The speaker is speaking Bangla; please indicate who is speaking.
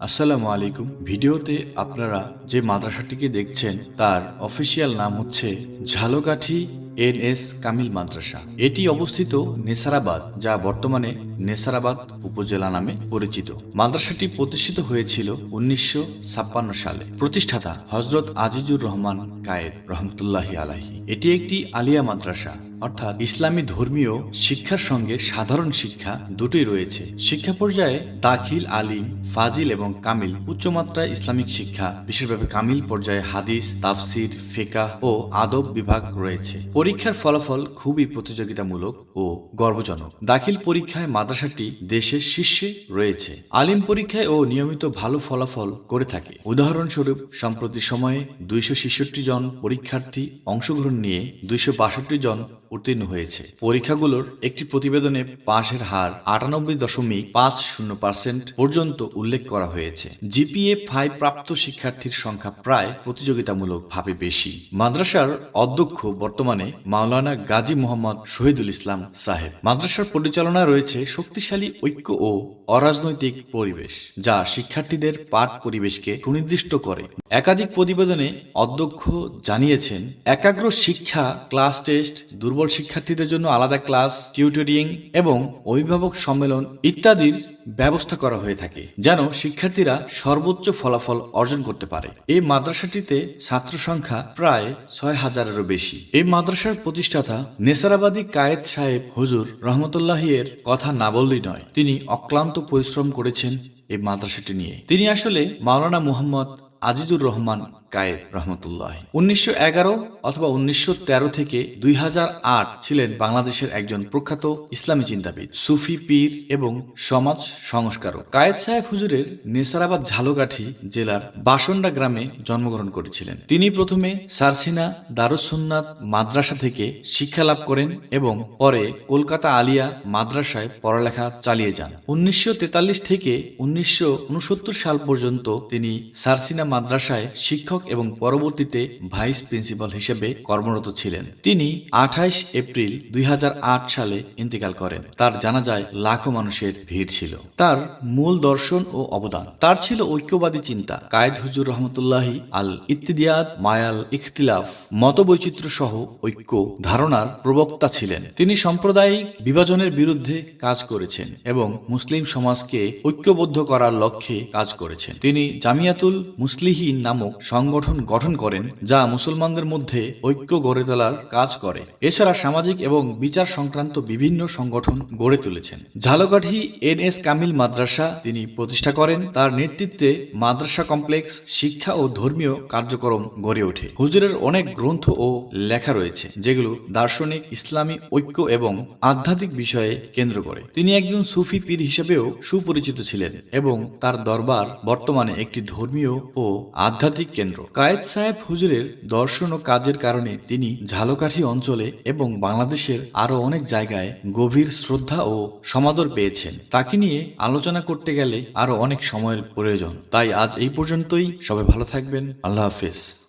Speaker 1: আসসালামু আলাইকুম। ভিডিওতে আপনারা যে মাদ্রাসাটিকে দেখছেন তার অফিসিয়াল নাম হচ্ছে ঝালকাঠি এন এস কামিল মাদ্রাসা। এটি অবস্থিত নেসারাবাদ, যা বর্তমানে নেসারাবাদ উপজেলা নামে পরিচিত। মাদ্রাসাটি প্রতিষ্ঠিত হয়েছিল উনিশশো ছাপ্পান্ন সালে। প্রতিষ্ঠাতা হজরত আজিজুর রহমান কায়েদ রহমতুল্লাহি আলাহি এটি একটি আলিয়া মাদ্রাসা, অর্থাৎ ইসলামী ধর্মীয় শিক্ষার সঙ্গে সাধারণ শিক্ষা দুটোই রয়েছে। শিক্ষা পর্যায়ে দাখিল, আলিম, ফাজিল এবং কামিল উচ্চমাত্রায় ইসলামিক শিক্ষা, বিশেষভাবে কামিল পর্যায়ে হাদিস, তাফসির ফেকা ও আদব বিভাগ রয়েছে। পরীক্ষার ফলাফল খুবই প্রতিযোগিতামূলক ও গর্বজনক। দাখিল পরীক্ষায় মাদ্রাসাটি দেশের শীর্ষে রয়েছে। আলিম পরীক্ষায় ও নিয়মিত ভালো ফলাফল করে থাকে। উদাহরণস্বরূপ, সম্প্রতি সময়ে দুইশো জন পরীক্ষার্থী অংশগ্রহণ নিয়ে দুইশো জন উত্তীর্ণ হয়েছে। পরীক্ষাগুলোর একটি প্রতিবেদনে পাশের হার আটানব্বই দশমিক পাঁচ শূন্য পার্সেন্ট পর্যন্ত উল্লেখ করা হয়েছে। জিপিএ ফাইভ প্রাপ্ত শিক্ষার্থীর সংখ্যা প্রায় প্রতিযোগিতামূলক ভাবে বেশি। মাদ্রাসার অধ্যক্ষ বর্তমানে মাওলানা গাজী মোহাম্মদ শহীদুল ইসলাম সাহেব। মাদ্রাসার পরিচালনা রয়েছে শক্তিশালী ঐক্য ও অরাজনৈতিক পরিবেশ, যা শিক্ষার্থীদের পাঠ পরিবেশকে সুনির্দিষ্ট করে। একাধিক প্রতিবেদনে অধ্যক্ষ জানিয়েছেন, একাগ্র শিক্ষা, ক্লাস টেস্ট, দুর্বল শিক্ষার্থীদের জন্য আলাদা ক্লাস টিউটোরিং এবং অভিভাবক সম্মেলন ইত্যাদির ব্যবস্থা করা হয়ে থাকে, যেন শিক্ষার্থীরা সর্বোচ্চ ফলাফল অর্জন করতে পারে। এই মাদ্রাসাটিতে ছাত্র সংখ্যা প্রায় ছয় হাজারেরও বেশি। এই মাদ্রাসার প্রতিষ্ঠাতা নেসারাবাদী কায়েদ সাহেব হুজুর রহমতুল্লাহ এর কথা না বললেই নয়, তিনি অক্লান্ত পরিশ্রম করেছেন এই মাদ্রাসাটি নিয়ে। তিনি আসলে মাওলানা মুহাম্মদ আজিজুর রহমান কায়েদ রহমতুল্লাহ। উনিশশো এগারো অথবা উনিশশো তেরো থেকে দুই হাজার আট ছিলেন বাংলাদেশের একজন প্রখ্যাত ইসলামী চিন্তাবিদ, সুফি পীর এবং সমাজ সংস্কারক। কায়েদ সাহেব হুজুরের নেসারাবাদ ঝালকাঠি জেলার বাসন্ডা গ্রামে জন্মগ্রহণ করেছিলেন। তিনি প্রথমে সারসিনা দারুসুন্নাত মাদ্রাসা থেকে শিক্ষা লাভ করেন এবং পরে কলকাতা আলিয়া মাদ্রাসায় পড়ালেখা চালিয়ে যান। উনিশশো তেতাল্লিশ থেকে উনিশশো উনসত্তর সাল পর্যন্ত তিনি সারসিনা মাদ্রাসায় শিক্ষক এবং পরবর্তীতে ভাইস প্রিন্সিপাল হিসেবে কর্মরত ছিলেন। তিনি আঠাইশ এপ্রিল দুই সালে ইন্তেকাল করেন। তার জানাজায় লাখো মানুষের ভিড় ছিল। তার মূল দর্শন ও অবদান। তার ছিল ঐক্যবাদী চিন্তা। কায়েদ হুজুর রহমতুল্লাহি আল ইত্তিদিয়াদ মায়াল ইখতিলাফ মতবৈচিত্র্য সহ ঐক্য ধারণার প্রবক্তা ছিলেন। তিনি সাম্প্রদায়িক বিভাজনের বিরুদ্ধে কাজ করেছেন এবং মুসলিম সমাজকে ঐক্যবদ্ধ করার লক্ষ্যে কাজ করেছেন। তিনি জামিয়াতুল মুসলিহিন নামক সংগঠন গঠন করেন যা মুসলমানদের মধ্যে ঐক্য গড়ে তোলার কাজ করে। এছাড়া সামাজিক এবং বিচার সংক্রান্ত বিভিন্ন সংগঠন গড়ে তুলেছেন। ঝালকাঠি এন এস কামিল মাদ্রাসা তিনি প্রতিষ্ঠা করেন। তার নেতৃত্বে মাদ্রাসা কমপ্লেক্স শিক্ষা ও ধর্মীয় কার্যক্রম গড়ে ওঠে। হুজুরের অনেক গ্রন্থ ও লেখা রয়েছে, যেগুলো দার্শনিক, ইসলামী ঐক্য এবং আধ্যাত্মিক বিষয়ে কেন্দ্র করে। তিনি একজন সুফি পীর হিসেবেও সুপরিচিত ছিলেন এবং তার দরবার বর্তমানে একটি ধর্মীয় ও আধ্যাত্মিক কেন্দ্র। কায়েদ সাহেব হুজুরের দর্শন ও কাজের কারণে তিনি ঝালকাঠি অঞ্চলে এবং বাংলাদেশের আরও অনেক জায়গায় গভীর শ্রদ্ধা ও সমাদর পেয়েছেন। তাকে নিয়ে আলোচনা করতে গেলে আরও অনেক সময়ের প্রয়োজন। তাই আজ এই পর্যন্তই। সবাই ভালো থাকবেন। আল্লাহ হাফেজ।